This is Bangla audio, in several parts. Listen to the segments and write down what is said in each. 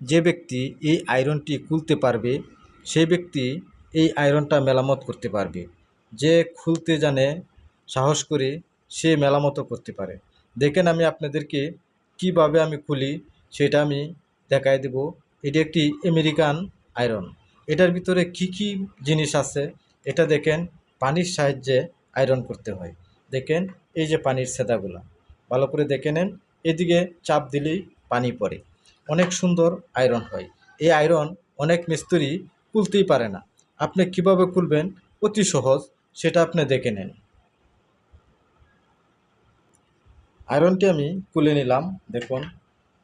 যে ব্যক্তি এই আয়রনটি খুলতে পারবে সেই ব্যক্তি এই আয়রনটা মেরামত করতে পারবে। যে খুলতে জানে, সাহস করে সে মেরামতও করতে পারে। দেখেন আমি আপনাদেরকে কীভাবে আমি খুলি, সেটা আমি দেখাই দেব। এটি একটি আমেরিকান আয়রন। এটার ভিতরে কি কি জিনিস আছে, এটা দেখেন, পানির সাহায্যে আয়রন করতে হয়। দেখেন, এই যে পানির সেদাগুলা। ভালো করে দেখে নেন। এদিকে চাপ দিলেই পানি পড়ে। অনেক সুন্দর আয়রন হয়। এই আয়রন অনেক মিস্ত্রি খুলতেই পারে না। আপনি কীভাবে খুলবেন? অতি সহজ, সেটা আপনি দেখে নেন। আয়রনটি আমি খুলে নিলাম, দেখুন।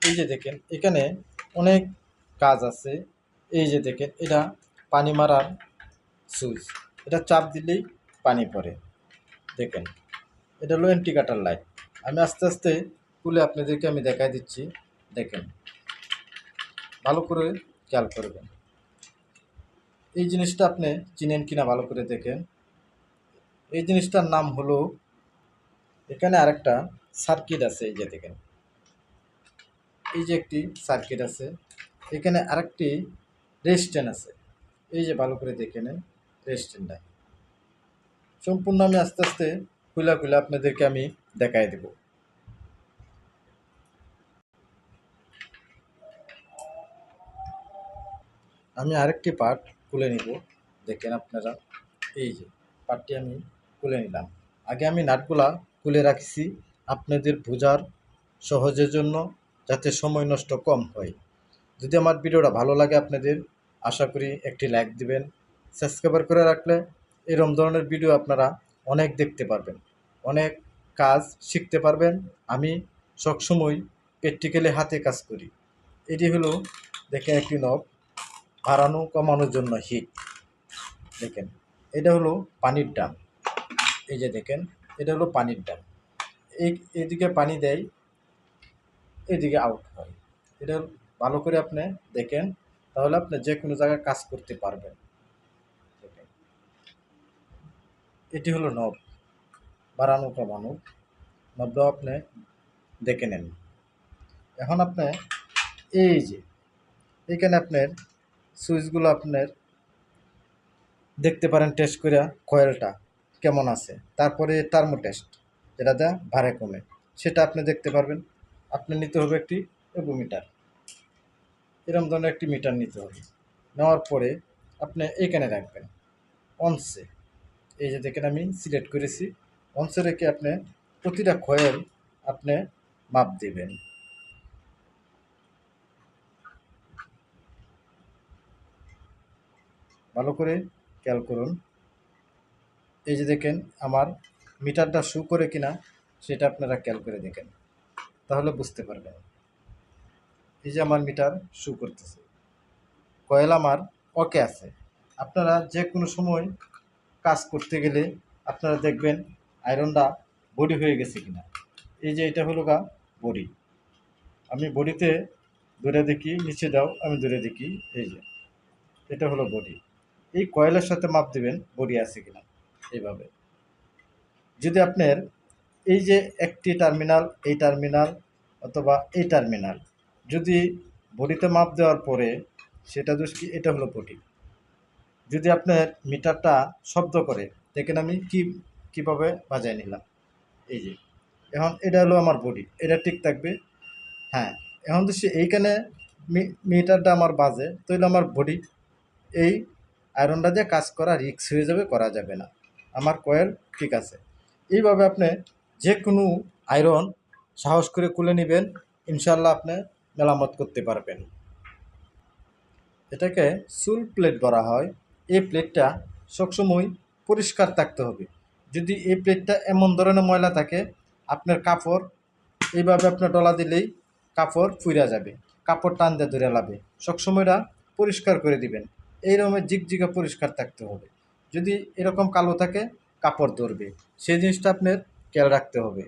এই যে দেখেন, এখানে অনেক কাজ আছে। এই যে দেখেন, এটা পানি মারার সুইচ। এটা চাপ দিলেই পানি পড়ে। দেখেন, এটা হলো অ্যান্টিকাটার লাইট। আমি আস্তে আস্তে খুলে আপনাদেরকে আমি দেখাই দিচ্ছি। দেখেন ভালো করে খেয়াল করবেন। এই জিনিসটা আপনি চিনেন কিনা ভালো করে দেখেন। এই জিনিসটার নাম হলো, এখানে আরেকটা সার্কিট আছে, এই যে দেখেন। এই যে একটি সার্কিট আছে, এখানে আরেকটি রেস্টেন আছে। এই যে ভালো করে দেখে নেন রেস্টেনটা সম্পূর্ণ আমি আস্তে আস্তে খুলা খুলে আপনাদেরকে আমি দেখাই দেব। আমি আরেকটি পার্ট খুলে নিব। দেখেন আপনারা, এই যে পার্টটি আমি খুলে নিলাম। আগে আমি নাটগুলা খুলে রাখছি আপনাদের বোঝার সহজের জন্য যাতে সময় নষ্ট কম হয়। যদি আমার ভিডিওটা ভালো লাগে আপনাদের, আশা করি একটি লাইক দিবেন। সাবস্ক্রাইবার করে রাখলে এরম ধরনের ভিডিও আপনারা অনেক দেখতে পারবেন, অনেক কাজ শিখতে পারবেন। আমি সবসময় প্র্যাকটিক্যালি হাতে কাজ করি। এটি হলো, দেখেন একটি নব বাড়ানো, কমানোর জন্য হিট দেখেন, এটা হলো পানির ডাম এই যে দেখেন, এটা হলো পানির ডাম এই, এদিকে পানি দেয়, এদিকে আউট হয়। এটা ভালো করে আপনি দেখেন, তাহলে আপনি যে কোনো জায়গায় কাজ করতে পারবেন। এটি হলো নব বাড়ানো, কমানো। নবটাও আপনি দেখে নেন। এখন আপনি এই যে, এখানে আপনার সুইচগুলো আপনার দেখতে পারেন টেস্ট করে কয়েলটা কেমন আছে। তারপরে টার্মো টেস্ট যেটা দেয় ভাড়ে কমে সেটা আপনি দেখতে পারবেন। আপনি নিতে হবে একটি মিটার এরকম ধরনের একটি মিটার নিতে হবে। নেওয়ার পরে আপনি এইখানে রাখবেন। অনসে এই যে দেখেন আমি সিলেক্ট করেছি। অনসে রেখে আপনি প্রতিটা কয়েল আপনি মাপ দিবেন। করে খেয়াল করুন। এই যে দেখেন, আমার মিটারটা শু করে কিনা সেটা আপনারা খেয়াল করে দেখেন। তাহলে বুঝতে পারবেন। এই যে আমার মিটার শু করতেছে। কয়েল আমার ওকে আছে। আপনারা যে কোনো সময় কাজ করতে গেলে আপনারা দেখবেন আয়রনটা বডি হয়ে গেছে কিনা। এই যে এটা হলো গা বডি। আমি বডিতে দূরে দেখি, নিচে দাও, আমি দূরে দেখি, এই যে। এটা হলো বডি। এই কয়েলের সাথে মাপ দেবেন, বডি আছে কিনা, এইভাবে। যদি আপনার এই যে একটি টার্মিনাল, এই টার্মিনাল অথবা এই টার্মিনাল, যদি বডিতে মাপ দেওয়ার পরে সেটা দোষ কি, এটা হলো বডি। যদি আপনার মিটারটা শব্দ করে, দেখেন আমি কি, কীভাবে বাজায় নিলাম। এই যে, এখন এটা হলো আমার বডি, এটা ঠিক থাকবে। হ্যাঁ এখন তো সে এইখানে মিটারটা আমার বাজে, তাহলে আমার বডি এই আয়রনটা দিয়ে কাজ করা রিক্স হয়ে যাবে, করা যাবে না। আমার কয়েল ঠিক আছে। এইভাবে আপনি যে কোনো আয়রন সাহস করে খুলে নেবেন ইনশাল্লাহ আপনি মেরামত করতে পারবেন। এটাকে সুল প্লেট বলা হয়। এই প্লেটটা সবসময় পরিষ্কার থাকতে হবে। যদি এই প্লেটটা এমন ধরনের ময়লা থাকে, আপনার কাপড়, এইভাবে আপনার ডলা দিলেই কাপড় ফুইরা যাবে, কাপড় টান দিয়ে ধরে লাবে। সবসময়টা পরিষ্কার করে দিবেন। এই রকমের জিগজিগা পরিষ্কার থাকতে হবে। যদি এরকম কালো থাকে, কাপড় ধরবে। সেই জিনিসটা আপনার খেয়াল রাখতে হবে।